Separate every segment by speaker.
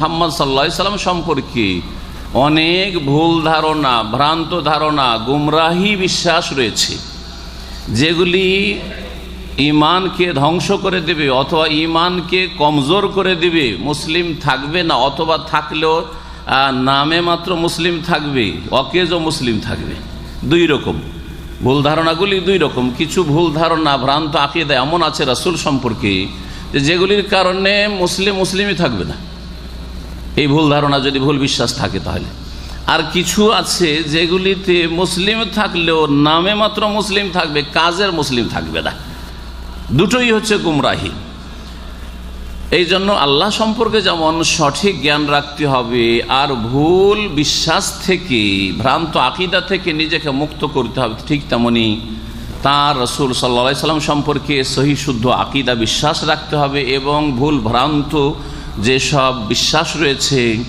Speaker 1: মোহাম্মদ সাল্লা সম্পর্কে অনেক ভুল ধারণা, ভ্রান্ত ধারণা, গুমরাহি বিশ্বাস রয়েছে। যেগুলি ইমানকে ধ্বংস করে দেবে অথবা ইমানকে কমজোর করে দেবে, মুসলিম থাকবে না অথবা থাকলেও নামে মাত্র মুসলিম থাকবে অকেজও মুসলিম থাকবে। দুই রকম। ভুল ধারণাগুলি দুই রকম। কিছু ভুল ধারণা, ভ্রান্ত আঁকিয়ে দেয় এমন আছে রাসুল সম্পর্কে যেগুলির কারণে মুসলিম মুসলিমই থাকবে না। এই ভুল ধারণা যদি ভুল বিশ্বাস থাকে তাহলে। আর কিছু আছে যেগুলিতে মুসলিম থাকলেও নামে মাত্র মুসলিম থাকবে, কাজের মুসলিম থাকবে না। দুটোই হচ্ছে গুমরাহি। এই জন্য আল্লাহ সম্পর্কে যেমন সঠিক জ্ঞান রাখতে হবে, আর ভুল বিশ্বাস থেকে, ভ্রান্ত আকিদা থেকে নিজেকে মুক্ত করতে হবে, ঠিক তেমনি তাঁর রসুল সাল্লা সাল্লাম সম্পর্কে সহি শুদ্ধ আকিদা বিশ্বাস রাখতে হবে এবং ভুল ভ্রান্ত যেসব বিশ্বাস রয়েছে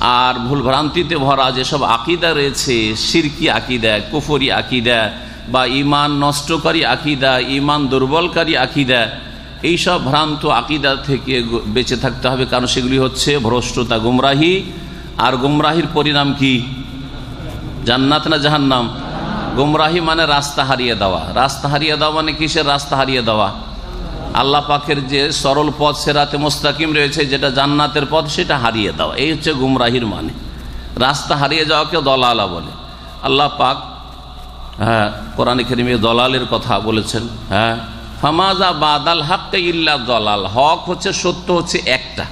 Speaker 1: আর ভুল ভ্রান্তিতে ভরা যেসব আকিদা রয়েছে, সিরকি আকিদা, কুফরি আকিদা বা ইমান নষ্টকারী আকিদা ইমান দুর্বলকারী আকিদা, এইসব ভ্রান্ত আকিদা থেকে বেঁচে থাকতে হবে। কারণ সেগুলি হচ্ছে ভ্রষ্টতা, গুমরাহি। আর গুমরাহির পরিণাম কি? জান্নাত না জাহান্নাম? গুমরাহি মানে রাস্তা হারিয়ে দেওয়া। রাস্তা হারিয়ে দেওয়া মানে কিসের রাস্তা হারিয়ে দেওয়া? আল্লাহ পাকের যে সরল পথ, সেরাতে মোস্তাকিম রয়েছে, যেটা জান্নাতের পথ, সেটা হারিয়ে দেওয়া। এই হচ্ছে গুমরাহির মানে। রাস্তা হারিয়ে যাওয়াকে দলালা বলে। আল্লাহ পাক হ্যাঁ কোরআনে কেরিমে দলালের কথা বলেছেন হ্যাঁ ফামাজা বাদাল হাক্কা ইল্লা দলাল। হক হচ্ছে সত্য হচ্ছে একটা।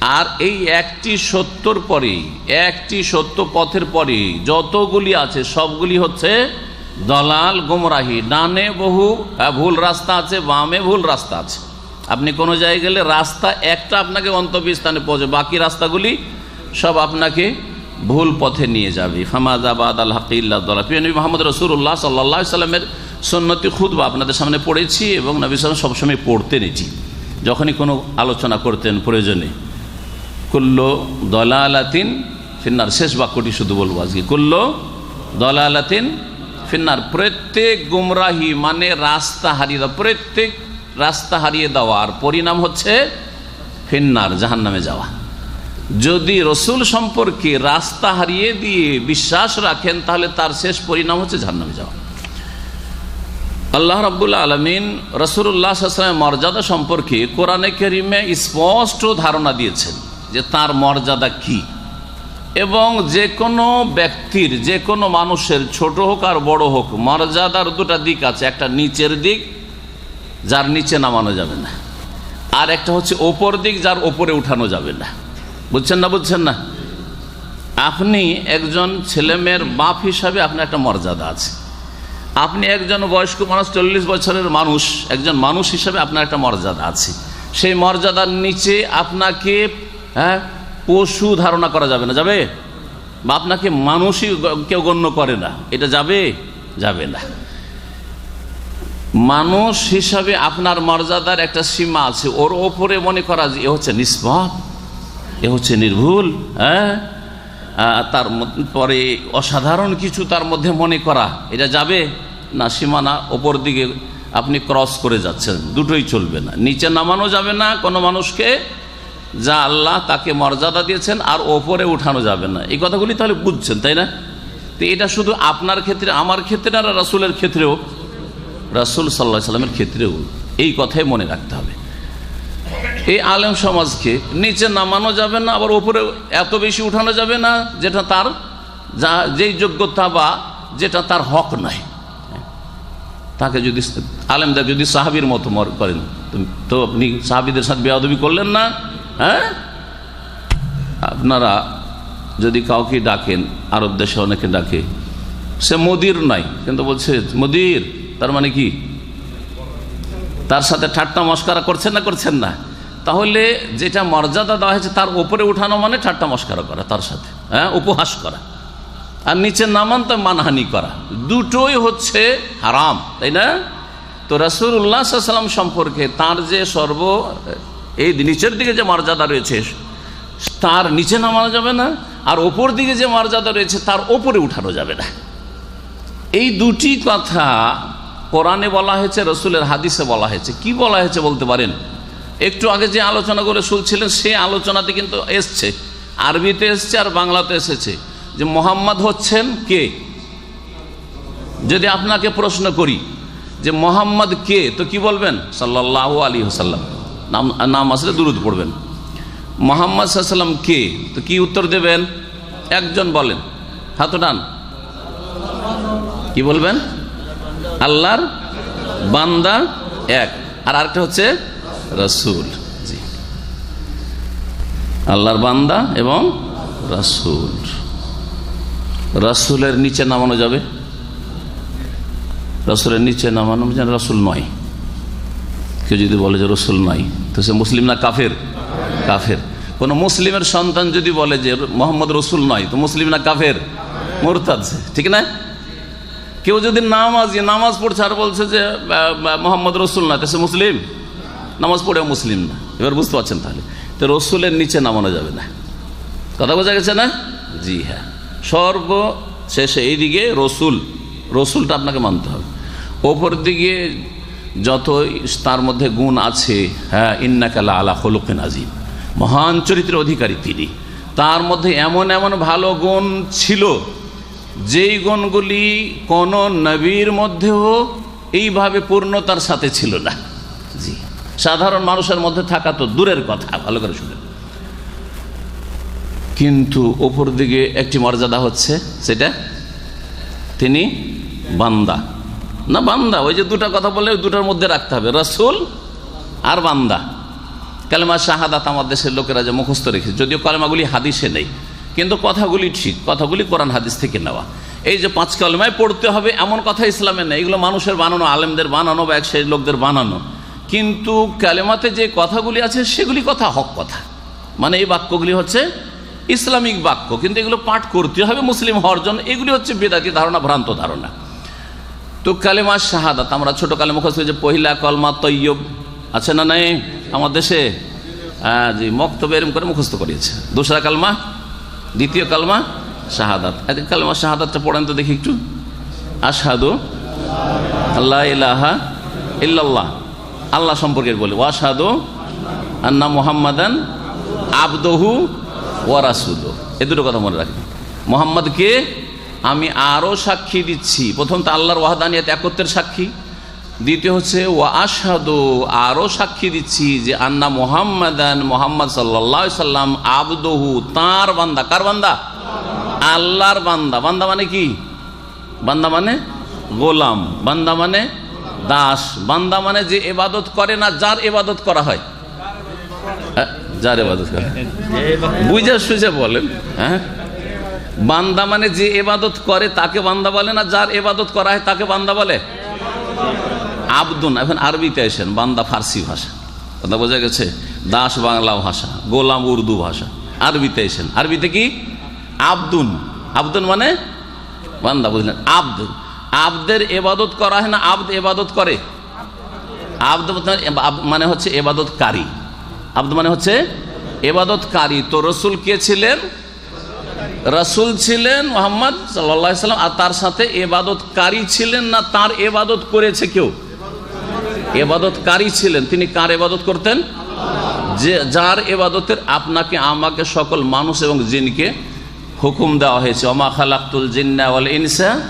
Speaker 1: আর এই একটি সত্যর পরে একটি সত্য পথের পরে যতগুলি আছে, সবগুলি হচ্ছে দলাল গুমরাহি, ডানে বহু ভুল রাস্তা আছে, বামে ভুল রাস্তা আছে। আপনি কোনো জায়গায় গেলে রাস্তা একটা আপনাকে গন্তব্যস্থানে পৌঁছে বাকি রাস্তাগুলি সব আপনাকে ভুল পথে নিয়ে যাবে। ফামাজাবাদ আল হাকিল্লা দলা প্রিয় নবী মোহাম্মদ রসুল্লাহ সাল্লাহ সাল্লামের সন্ন্যতি খুদবা আপনাদের সামনে পড়েছি এবং নবী সাল্লাম সবসময় পড়তেন এটি যখনই কোনো আলোচনা করতেন প্রয়োজনে। কুল্লো দলালাতিন ফিন্নার। শেষ বাক্যটি শুধু বলব আজকে। কুল্লো দলালাতিন ফিন্নার প্রত্যেক গুমরাহি মানে রাস্তা হারিয়ে দেওয়া, প্রত্যেক রাস্তা হারিয়ে দেওয়ার পরিণাম হচ্ছে ফিন্নার জাহান নামে যাওয়া। যদি রসুল সম্পর্কে রাস্তা হারিয়ে দিয়ে বিশ্বাস রাখেন, তাহলে তার শেষ পরিণাম হচ্ছে জাহান্নামে যাওয়া। আল্লাহ রাবুল্লা আলমিন রসুল্লাহ আসলামের মর্যাদা সম্পর্কে কোরআনে কেরিমে স্পষ্ট ধারণা দিয়েছেন যে তার মর্যাদা কি। এবং যে কোনো ব্যক্তির, যে কোনো মানুষের, ছোট হোক আর বড় হোক, মর্যাদার দুটা দিক আছে। একটা নিচের দিক, যার নিচে নামানো যাবে না। আর একটা হচ্ছে ওপর দিক, যার ওপরে উঠানো যাবে না। বুঝছেন না বুঝছেন না? আপনি একজন ছেলেমেয়ের বাপ হিসাবে আপনার একটা মর্যাদা আছে। আপনি একজন বয়স্ক মানুষ, চল্লিশ বছরের মানুষ, একজন মানুষ হিসাবে আপনার একটা মর্যাদা আছে। সেই মর্যাদার নিচে আপনাকে হ্যাঁ পশু ধারণা করা যাবে না, যাবে? বা আপনাকে মানুষই কেউ গণ্য করে না। এটা যাবে? যাবে না। মানুষ হিসাবে আপনার মর্যাদার একটা সীমা আছে। ওর ওপরে মনে করা যে এ হচ্ছে নিষ্পাপ, এ হচ্ছে নির্ভুল হ্যাঁ? তার পরে অসাধারণ কিছু তার মধ্যে মনে করা। এটা যাবে? না, সীমানা ওপর দিকে আপনি ক্রস করে যাচ্ছেন। দুটোই চলবে না। নিচে নামানো যাবে না কোনো মানুষকে। যা আল্লাহ তাকে মর্যাদা দিয়েছেন আর ওপরে উঠানো যাবে না। এই কথাগুলি তাহলে বুঝছেন, তাই না? তো এটা শুধু আপনার ক্ষেত্রে, আমার ক্ষেত্রে আর রাসুলের ক্ষেত্রেও? রাসুল সাল্লাহ সাল্লামের ক্ষেত্রেও। এই কথাই মনে রাখতে হবে। এই আলেম সমাজকে নিচে নামানো যাবে না, আবার ওপরে এত বেশি উঠানো যাবে না, যেটা তার যা, যেই যোগ্যতা বা যেটা তার হক নয় তাকে যদি আলেমদের যদি সাহাবির মতো করেন, তো আপনি সাহাবিদের সাথে বেয়াদবি করলেন না হ্যাঁ? আপনারা যদি কাউকে ডাকেন, আরব দেশে অনেকে ডাকে, সে মোদির নয় কিন্তু বলছে, মোদির, তার মানে কি? তার সাথে ঠাট্টা মস্কারা করছেন না করছেন না? তাহলে যেটা মর্যাদা দেওয়া হয়েছে, তার উপরে উঠানো মানে ঠাট্টা মস্কারা করা, তার সাথে হ্যাঁ? উপহাস করা। আর নিচে নামান তো মানহানি করা। দুটোই হচ্ছে হারাম, তাই না? তো রাসুল উল্লাহ সাল্লাম সম্পর্কে তার যে সর্ব এই নিচের দিকে যে মর্যাদা রয়েছে, তার নিচে নামানো যাবে না, আর ওপর দিকে যে মর্যাদা রয়েছে, তার ওপরে উঠানো যাবে না। এই দুটি কথা কোরআনে বলা হয়েছে, রসুলের হাদিসে বলা হয়েছে। কি বলা হয়েছে বলতে পারেন? একটু আগে যে আলোচনা করে শুনছিলেন, সে আলোচনাতে কিন্তু এসছে। আরবিতে এসছে আর বাংলাতে এসেছে। যে মোহাম্মদ হচ্ছেন কে? যদি আপনাকে প্রশ্ন করি, যে মোহাম্মদ কে, তো কি বলবেন? সাল্লাহ আলী হাসাল্লাম নাম নাম আসলে দুরুদ পড়বেন। মোহাম্মদ সাল্লাম কে? তো কি উত্তর দেবেন? একজন বলেন। হাত ডান কি বলবেন? আল্লাহর বান্দা এক। আর আরেকটা হচ্ছে রসুল। জি। আল্লাহর বান্দা এবং রসুল। রসুলের নিচে নামানো যাবে। রসুলের নিচে নামানো যেন রসুল নয়। কেউ যদি বলে যে রসুল নয় তো সে মুসলিম না কাফের? কাফের। কোন মুসলিমের সন্তান যদি বলে যে মোহাম্মদ রসুল নয় তো মুসলিম না কাফের? মোরতাদ ঠিক না? কেউ যদি নামাজ নামাজ পড়ছে আর বলছে যে মোহাম্মদ রসুল না, তো সে মুসলিম? নামাজ পড়েও মুসলিম না। এবার বুঝতে পারছেন তাহলে। তো রসুলের নিচে নামানো যাবে না। কথা বোঝা গেছে না? জি হ্যাঁ। সর্ব শেষে এইদিকে রসুল, রসুলটা আপনাকে মানতে হবে। ওপর দিকে যত তার মধ্যে গুণ আছে হ্যাঁ ইন্নাকালা আলা হলুকেন আজিম মহান চরিত্রের অধিকারী তিনি। তার মধ্যে এমন এমন ভালো গুণ ছিল, যেই গুণগুলি কোন নবীর মধ্যেও এইভাবে পূর্ণতার সাথে ছিল না। জি। সাধারণ মানুষের মধ্যে থাকা তো দূরের কথা, ভালো করে শুনে কিন্তু ওপর দিকে একটি মর্যাদা হচ্ছে, সেটা তিনি বান্দা। না, বান্দা, ওই যে দুটা কথা বলে ওই দুটার মধ্যে রাখতে হবে। রসুল আর বান্দা। কালেমা শাহাদাত আমার দেশের লোকেরা যে মুখস্থ রেখেছে। যদিও কালেমাগুলি হাদিসে নেই, কিন্তু কথাগুলি ঠিক, কথাগুলি কোরআন হাদিস থেকে নেওয়া। এই যে পাঁচ কালেমায় পড়তে হবে, এমন কথা ইসলামে নেই। এগুলো মানুষের বানানো, আলেমদের বানানো বা এক সেই লোকদের বানানো। কিন্তু কালেমাতে যে কথাগুলি আছে, সেগুলি কথা, হক কথা। মানে এই বাক্যগুলি হচ্ছে ইসলামিক বাক্য। কিন্তু এগুলো পাঠ করতে হবে, মুসলিম হওয়ার জন্য। এগুলি হচ্ছে বেদাতি ধারণা, ভ্রান্ত ধারণা। তো কালেমা শাহাদাত, আমরা ছোট কালে মুখস্থ যে পহিলা কলমা তৈয়ব, আছে না নাই? আমার দেশে? জি, মক্তব এরম করে মুখস্থ করিয়েছে। দোসরা কালমা, দ্বিতীয় কালমা শাহাদাত। কালমা শাহাদাতটা পড়েন তো দেখি একটু। আসাদু আল্লাহ ইলাহা ইল্লাল্লাহ। আল্লাহ সম্পর্কে বলে। ওয়াসাদু আন্না মোহাম্মদান আবদহু ওয়ারাসুদ এ দুটো কথা মনে রাখবেন। মোহাম্মদকে আমি আরও সাক্ষী দিচ্ছি। প্রথম তো আল্লাহর ওয়াহাদানিয়াত একত্রের সাক্ষী। দ্বিতীয় হচ্ছে ও আসাদু আরও সাক্ষী দিচ্ছি যে আন্না মোহাম্মদান মোহাম্মদ সাল্লা সাল্লাম আবদহু তার বান্দা। কার বান্দা? আল্লাহর বান্দা। বান্দা মানে কি? বান্দা মানে গোলাম। বান্দা মানে দাস। বান্দা মানে যে এবাদত করে না যার এবাদত করা হয়। হ্যাঁ, যার এবাদত করে। বুঝে সুঝে বলেন। হ্যাঁ? বান্দা মানে যে এবাদত করে তাকে বান্দা বলে না, যার এবাদত করা হয় তাকে বান্দা বলে? আবদুন, এখন আরবিতে আসেন, বান্দা ফার্সি ভাষা। কথা বোঝা গেছে? দাস বাংলা ভাষা, গোলাম উর্দু ভাষা। আরবিতে এসেন আরবিতে কি? আবদুন। আবদুন মানে বান্দা, বুঝলেন? আব্দ। আব্দের এবাদত করা হয় না, আব্দ এবাদত করে। আব্দ মানে হচ্ছে এবাদতকারী। আব্দ মানে হচ্ছে এবাদতকারী। তো রসুল কে ছিলেন? রসুল ছিলেন মোহাম্মদ সাল্লা সাল্লাম আর তার সাথে এবাদতকারী ছিলেন না, তার এবাদত করেছে কেউ? এবাদতকারী ছিলেন। তিনি কার এবাদত করতেন? যে, যার এবাদতের আপনাকে, আমাকে সকল মানুষ এবং জিনকে হুকুম দেওয়া হয়েছে। অমা খালাক্তুল জিন্না ওয়াল ইনসা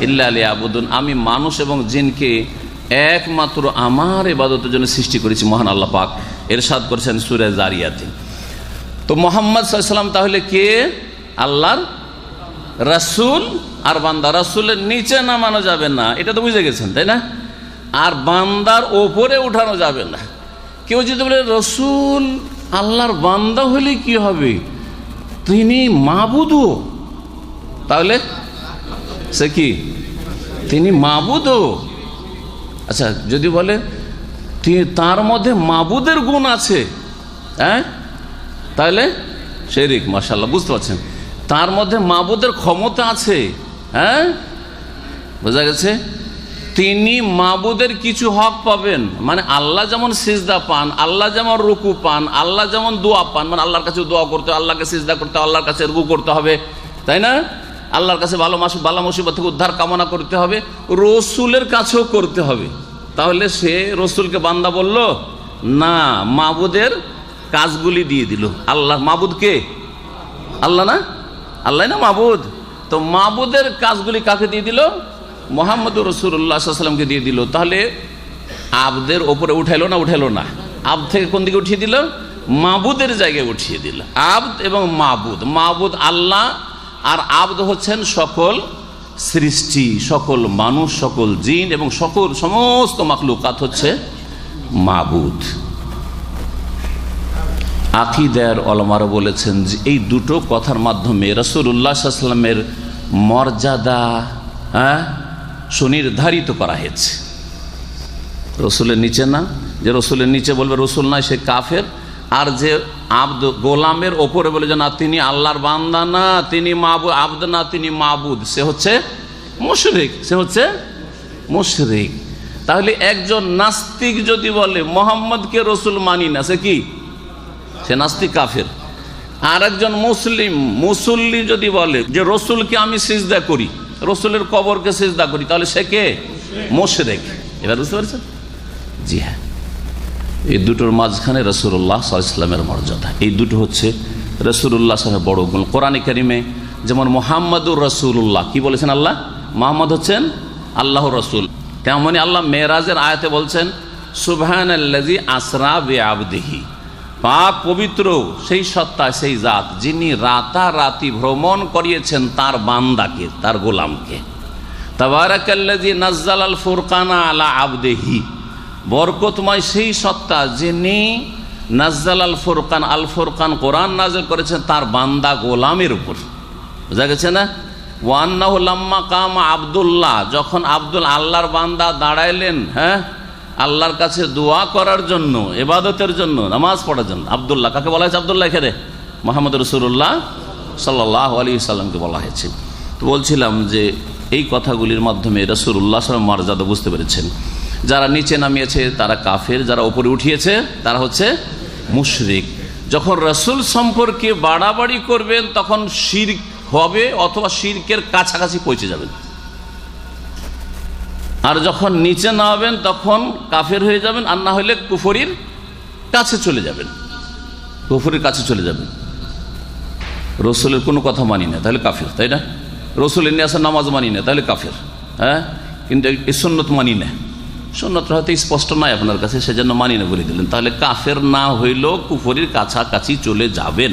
Speaker 1: ইল্লা আলী আবুদুন আমি মানুষ এবং জিনকে একমাত্র আমার এবাদতের জন্য সৃষ্টি করেছি, মহান আল্লাহ পাক। এরশাদ করেছেন সুরে জারিয়াতে। তো মোহাম্মদ সাল্লাম তাহলে কে? আল্লাহর রাসুল আর বান্দা রাসুলের নিচে নামানো যাবে না। এটা তো বুঝে গেছেন, তাই না? আর বান্দার ওপরে উঠানো যাবে না। কেউ যদি বলে, রসুল, আল্লাহর বান্দা হলে কি হবে? তিনি মাবুদও। তাহলে সে কি? তিনি মাবুদও। আচ্ছা যদি বলে তার মধ্যে মাবুদের গুণ আছে। হ্যাঁ? তাহলে শেরিক মাসাল্লাহ বুঝতে পারছেন? তার মধ্যে মাবুদের ক্ষমতা আছে হ্যাঁ? বোঝা গেছে? তিনি মাবুদের কিছু হক পাবেন। মানে আল্লাহ যেমন সিজদা পান, আল্লাহ যেমন রুকু পান, আল্লাহ যেমন দোয়া পান মানে আল্লাহর কাছে দোয়া করতে আল্লাহকে সিজদা করতে আল্লাহর কাছে রুকু করতে হবে, তাই না? আল্লাহর কাছে ভালো মাস বালা মুসিবত থেকে উদ্ধার কামনা করতে হবে, রসুলের কাছেও করতে হবে। তাহলে সে রসুলকে বান্দা বলল, না, মাবুদের কাজগুলি দিয়ে দিল। আল্লাহ মাবুদকে আল্লাহ না? আল্লাহ না মাবুদ? তো মাবুদের কাজগুলি কাকে দিয়ে দিল? মোহাম্মদ রসুল্লাহামকে দিয়ে দিল। তাহলে আবদের ওপরে উঠাইলো না উঠাইলো না? আব থেকে কোন দিকে উঠিয়ে দিল? মাবুদের জায়গায় উঠিয়ে দিল। আবদ এবং মাবুদ। মাবুদ আল্লাহ আর আবদ হচ্ছেন সকল সৃষ্টি, সকল মানুষ, সকল জিন এবং সকল সমস্ত মাকলুকাত হচ্ছে মাবুদ। আকিদার অলমারা বলেছেন যে এই দুটো কথার মাধ্যমে রসুল্লাহামের মর্যাদা হ্যাঁ সুনির্ধারিত করা হয়েছে। রসুলের নিচে না? যে রসুলের নিচে বলবে, রসুল নয়, সে কাফের। আর যে আব্দ, গোলামের ওপরে বলে যে, না, তিনি আল্লাহর বান্দা না, তিনি মাবুদ আব্দ না, তিনি মাবুদ। সে হচ্ছে মুশরিক, সে হচ্ছে মুশরিক। তাহলে একজন নাস্তিক যদি বলে, মোহাম্মদকে রসুল মানি না, সে কি? সে নাস্তিক কাফের। আর একজন মুসলিম, মুসল্লি যদি বলে যে, রসুলকে আমি সিজদা করি, রসুলের কবরকে সিজদা করি, তাহলে সে কে? মোশরেক। এবার বুঝতে পারছেন? জি হ্যাঁ। এই দুটোর মাঝখানে রসুল্লাহ ইসলামের মর্যাদা। এই দুটো হচ্ছে রসুল্লাহ সাহেব বড় গুণ। কোরআন কারিমে যেমন মোহাম্মদুর রসুল্লাহ কি বলেছেন আল্লাহ? মোহাম্মদ হচ্ছেন আল্লাহ রসুল। তেমনি আল্লাহ মেয়েরাজের আয়াতে বলছেন সুবহান আসরা বে আবদেহি পাক পবিত্র, সেই সত্তা, সেই জাত, যিনি রাতারাতি ভ্রমণ করিয়েছেন তার বান্দাকে, তার গোলামকে। তাবারাকাল্লাজি নাজ্জাল আল ফুরকানা আলা আবদেহি। বরকতময় সেই সত্তা, যিনি নাজ্জাল আল ফুরকান আল ফুরকান কোরআন নাজল করেছেন, তার বান্দা গোলামের উপর। বোঝা গেছে না? ওয়ান্নাহুল্লাম্মা কাম আবদুল্লাহ, যখন আব্দুল আল্লাহর বান্দা দাঁড়াইলেন হ্যাঁ আল্লাহর কাছে দোয়া করার জন্য এবাদতের জন্য, নামাজ পড়ার জন্য। আবদুল্লাহ, কাকে বলা হয়েছে আবদুল্লাহ এখানে? মোহাম্মদ রসুল্লাহ সাল্লাহ আলী সাল্লামকে বলা হয়েছে। তো বলছিলাম যে, এই কথাগুলির মাধ্যমে রসুল্লাহ সাল্লাম মর্যাদা বুঝতে পেরেছেন। যারা নিচে নামিয়েছে, তারা কাফের, যারা উপরে উঠিয়েছে, তারা হচ্ছে মুশরিক। যখন রসুল সম্পর্কে বাড়াবাড়ি করবেন, তখন শির হবে অথবা শিরকের কাছাকাছি পৌঁছে যাবেন। আর যখন নিচে নামাবেন, তখন কাফের হয়ে যাবেন, আর না হলে কুফরির কাছে চলে যাবেন। কুফরির কাছে চলে যাবেন। রসুলের কোনো কথা মানি না, তাহলে কাফের, তাই না? রসুলের নিয়ে আসার নামাজ মানি না, তাহলে কাফের হ্যাঁ? কিন্তু এই সন্ন্যত মানি না। সন্ন্যত হয়তো স্পষ্ট নয় আপনার কাছে, সেজন্য মানি না বলে দিলেন। তাহলে কাফের না হইলেও কুফরির কাছাকাছি চলে যাবেন।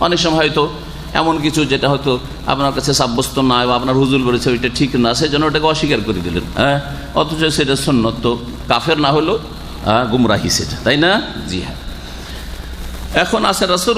Speaker 1: অনেক সময় হয়তো এমন কিছু যেটা হয়তো আপনার কাছে সাব্যস্ত নয় বা আপনার হুজুর বলেছে ওইটা ঠিক না সেই জন্য ওটাকে অস্বীকার করে দিলেন হ্যাঁ? অথচ সেটা সন্ন্যত কাফের না হলেও গুমরাহি সেটা, তাই না? জি হ্যাঁ। এখন আছে রসুল